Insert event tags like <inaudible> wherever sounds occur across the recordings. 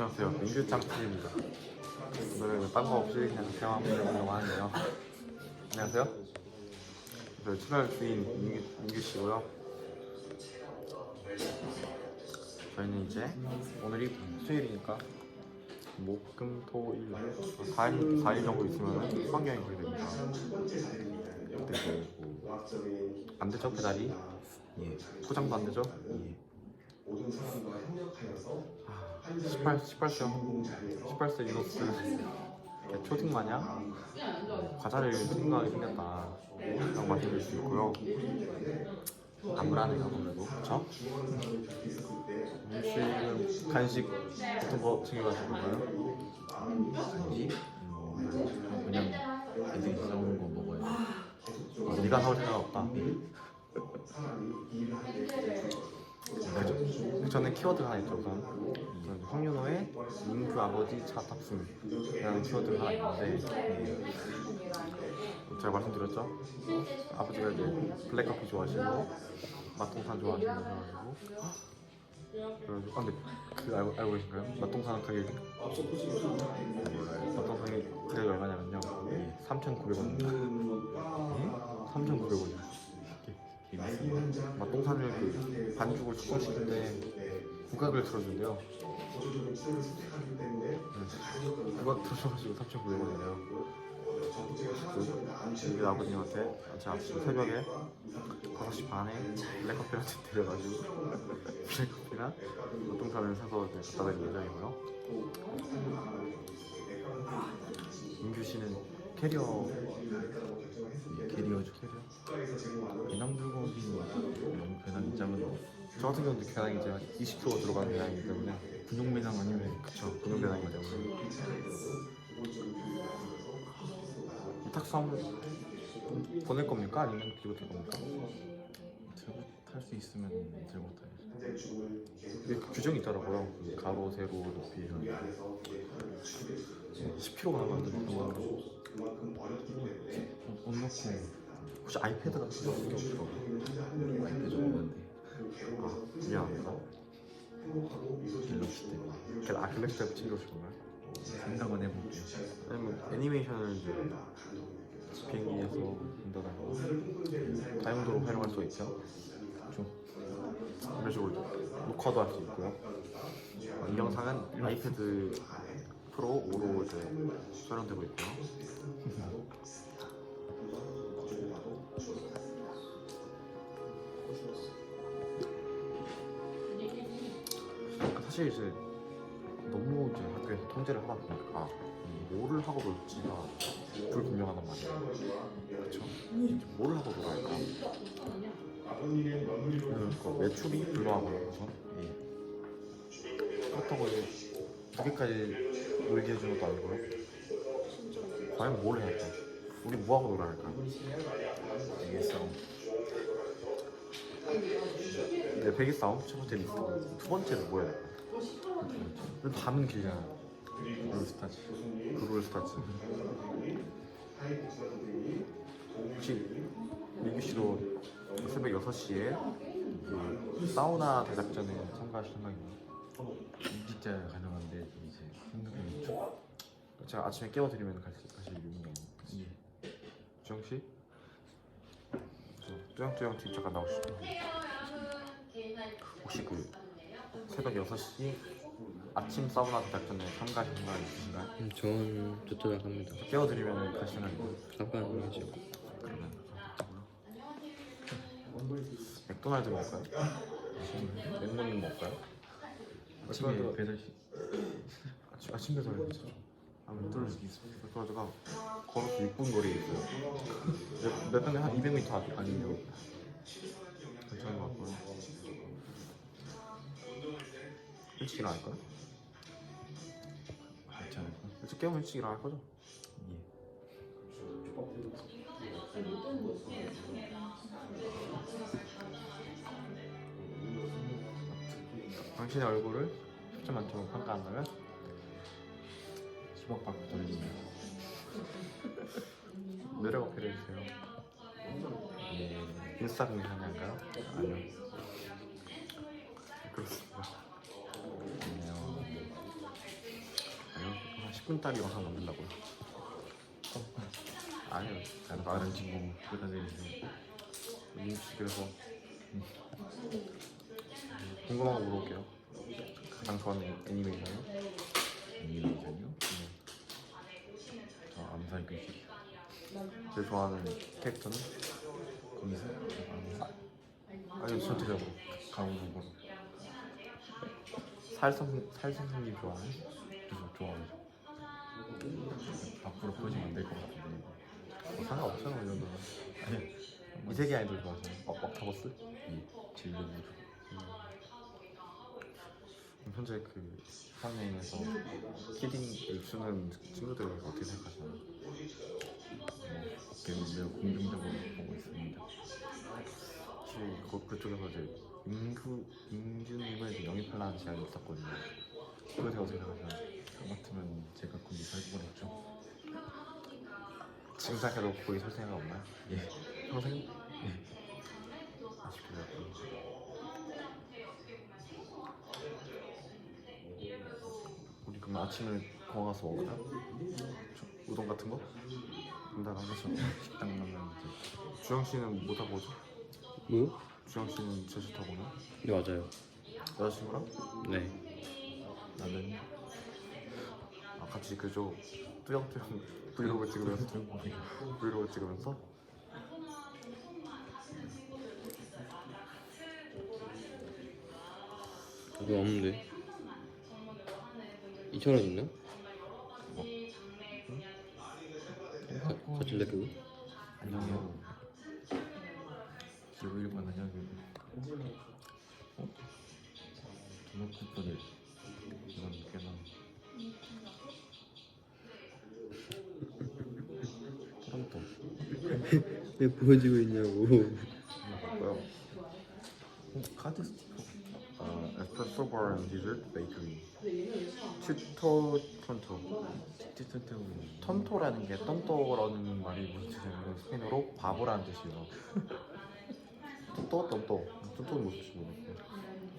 안녕하세요. 민규짱TV입니다. 오늘은 딴거 없이 그냥 대화 한번 해보려고 하는데요. 안녕하세요. 저 채널 주인 민규, 민규 씨고요. 저희는 이제 오늘이 수요일이니까 목, 금, 토, 일, 4일, 4일 정도 있으면 수학여행 가게 됩니다. 근데 안 되죠, 배달이? 예. 포장도 안 되죠? 예. 18, 18세 18세 유노스 초딩 마냥 과자를 생각하게 생겼다 라고 말씀드릴 수 있고요 암울하네요 아무래도 그쵸? 혹시 간식 같은 거 챙겨가실 건가요? 간지? 뭐 그냥 애들이 싸우는 거 먹어야죠. 네가 사올 생각 없다 그 전에 키워드 하나 있죠 우선 황윤호의 민규 아버지 차 탑승이라는 키워드가 하나 있는데 제가 말씀드렸죠? 아버지가 이제 블랙커피 좋아하시고 맛동산 좋아하신다고 해가지고. 그래가지고 아 근데 그 알고, 알고 계신가요? 맛동산 가격이? 맛동산이 가격이 얼마냐면요. 3,900원입니다 맛동산을 그 반죽을 숙성시킬 때 국악을 틀어준대요. 네. 국악 틀어줘가지고 3,900원이래요. 우리 아버님한테 제가 아침 새벽에 5시 반에 블랙커피를 드려가지고 블랙커피랑 맛동산을 사서 이제 갖다 드릴 예정이고요. 민규 씨는 캐리어 예, 캐리어죠. 캐리어? 배낭 들고 오기는 너무 배낭이 작은 저 같은 경우는 배낭이 이제 한 20kg 들어가는 배낭이기 때문에 군용 배낭 아니면 그쵸 근육 배낭이기 때문에 이 탁수 한번 보낼 겁니까? 아니면 들고 탈 겁니까? 들고 탈 수 있으면 들고 타야죠. 이게 그 규정이 있더라고요 그 가로, 세로, 높이 이런 10kg가 나면 안 된다고 옷 넣고 혹시 아이패드 같은 거 쓰기 없더라고요 와이프 좀 오는데 아 미안합니다 갤럭시 때. 갤- 아 갤럭시 탭 챙겨오실 건가요? 생각은 해볼게요. 아니면 애니메이션을 이제 비행기에서 본다던가 다용도로 활용할 수 있죠? 좀 이런 식으로 녹화도 할 수 있고요. 이 영상은 아이패드 프로 5로 이제 촬영되고 있고요 사실 이제 너무 이제 학교에서 통제를 하다 보니까 이 뭐를 하고 놀지가 불분명하단 말이에요? 이제 뭐를 하고 놀아야 할까 그러니까 매출이 불가하고요 우선 예. 그렇다고 이제 두 개까지 놀게 해주는 것도 아니고요 과연 뭘 해야 할까? 우리 뭐하고 놀아야 할까? 이게 싸움. 네, 베개 싸움 첫 번째 리스트 두 번째는 뭐 해야? 그 밤은 길잖아 롤스타즈. 그걸 스타츠 혹시 민규 씨도 새벽 6시에 그 사우나 대작전에 참가하실 생각인가요? 진짜 가능한데 이제 생각이 좀 제가 아침에 깨워드리면 의무가 있나요? 예. 주영 씨? 저 뚜영뚜영 팀 잠깐 나오시죠 혹시 그 새벽 6시 아침 사우나 대작전에 참가하실 생각 있으신가요? 음, 저는 쫓아나갑니다. 깨워드리면 가실 생각인가요? 잠깐 하죠. 그러면 맥도날드 먹을까요? 맥모닝 먹을까요? 아침에 배달시 아침, 아침 배달이 있죠 아 맥도날드 맥도날드가 걸어서 6분 거리에 있어요 몇, 몇 명에 한 200m 앞 아니에요 괜찮은 것 같고요 일찍 일어날까요? 있지 않을까? 일찍 깨우면 일찍 일어날 거죠? 예. 당신의 얼굴을 10점 만점으로 평가한다면 10억 받고 돌리면 매력 어필해주세요 예. 인스타 공개하냐인가요? 아니요 그렇습니다 아니요. 10분짜리 영상 만든다고요? 아니요. 다른 다른 친구. 민씨 그래서 음. 궁금한 거 물어볼게요. 가장 좋아하는 애니메이션은? 애니메이션이요? 저 암살 글씨. 제일 좋아하는 캐릭터는? 거기서 아니 전체적으로 강호국으로 살성 살성님 좋아하는? 계속 좋아해요. 앞으로 포징 안될 것 같은데. 뭐 상관없잖아 이 정도는. 아니, 이 세계 아이돌 좋아하시나요? 억, 옥타버스? 이 진료부로. 그럼 현재 그 한여행에서 키딩을 친구들에 대해서 어떻게 생각하시나요? 매우 매우 긍정적으로 보고 있습니다. 혹시 그, 그쪽에서 이제 임구 임규님을 영입하려는 제안이 있었거든요. 그거에 대해 어떻게 생각하시나요? 저 같으면 제가 거기 살 뻔했죠. 지금 생각해도 거기 설 생각 없나요? 예. 평생? 예. 아쉽게도 우리 그럼 아침을 거기 가서? 저- 우동 같은 거? 근데 안 가서 식당 가면 이제 주영 씨는 뭐 타고 오죠? 뭐요? 주영 씨는 제주 타고 오나? 네 맞아요. 여자친구랑? 네. 나는 아, 같이 그쪽 뚜영뚜영 브이로그 찍으면서 브이로그 찍으면서 그거 없는데. 2천 원 있나? 가, 가질래 그거? 안녕하세요. 지금 일본 안녕하세요. 어? 도넛 쿠폰을 이건 꽤나 토론토 왜 보여지고 있냐고. 뭐요? 어, 카드 스티커 어, 바앤 디저트 베이커리. 치토 톤토. 티티티티 턴토라는 게 떤또라는 말이 무슨 뜻이냐면 스페인어로 바보라는 뜻이에요. 또 떤또 떤또는 무슨 뜻이고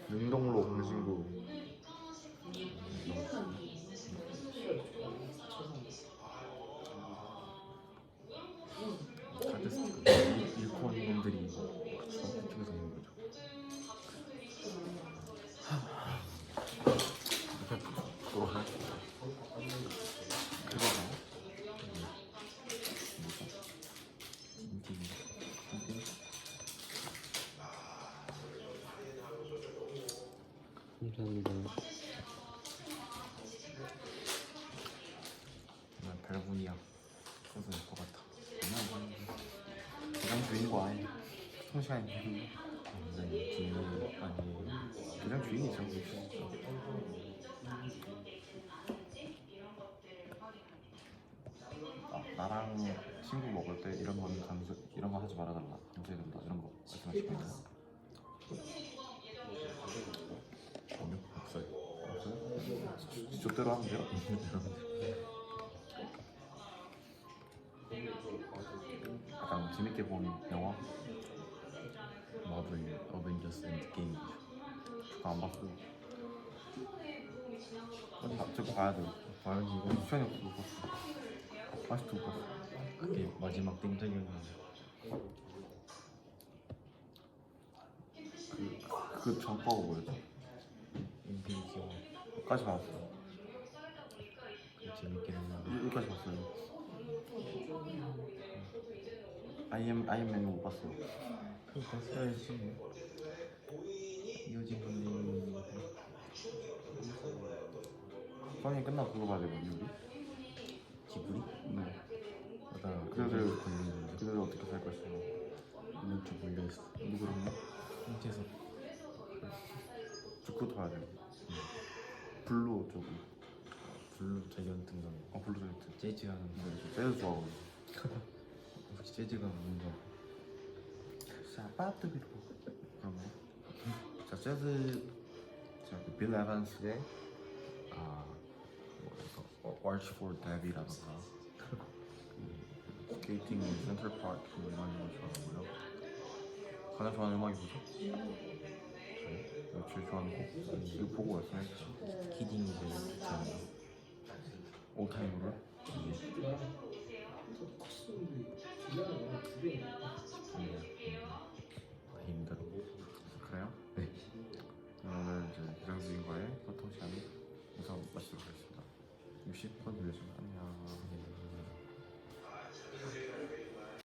능동로 공신구 대장 주인공 아니 통시간이 완전히 주인이 아니에요. 대장 주인이죠 아, 나랑 친구 먹을 때 이런 거는 강조 이런 거 하지 말아달라 강조해야 된다 이런 거 거예요? 전혀 없어요. 없어요? 지조대로 하면 돼요? <laughs> 재밌게 본 영화? 마블 어벤져스 엔드게임. 그거 안 봤어요 어디 봐- 저거 봐야 돼. 봐야지. 이거 시간이 없어 못 봤어. 아직도 못 봤어. 그게 마지막 땡짝이었는데. 그, 그 전과가 뭐였죠? 인피니티 워 여기까지 봤어요 그 재밌게 했는데 여- 여기까지 봤어요 아이엠, 아이엠맨은 못 봤어요. 그거 봤어야지. 이어진 건데 성인 끝나고 그거 봐야 되거든요 우리 기분이? 네. 나 그래도 걸리는데 그대로 어떻게 살 것이냐 이번 주 몰려 있어. 누구랑요? 홍태석. 저 그것도 봐야 돼요 블루 쪽이 블루 자기한 등장 아 블루 저기 재즈 하는 네, 재즈 혹시 재즈가 뭔가 샤바트비로 그런 거. 자 재즈 저기 빌 에반스의 아 뭐랄까 어, Arch for Debbie라던가 그 스케이팅 센트럴 파크 음악인 걸 좋아하고요. 가장 좋아하는 음악이 뭐죠? 저요? 제일 좋아하는 곡 이거 보고 주세요. 키딩이 제일 좋지 않나 오타임으로 다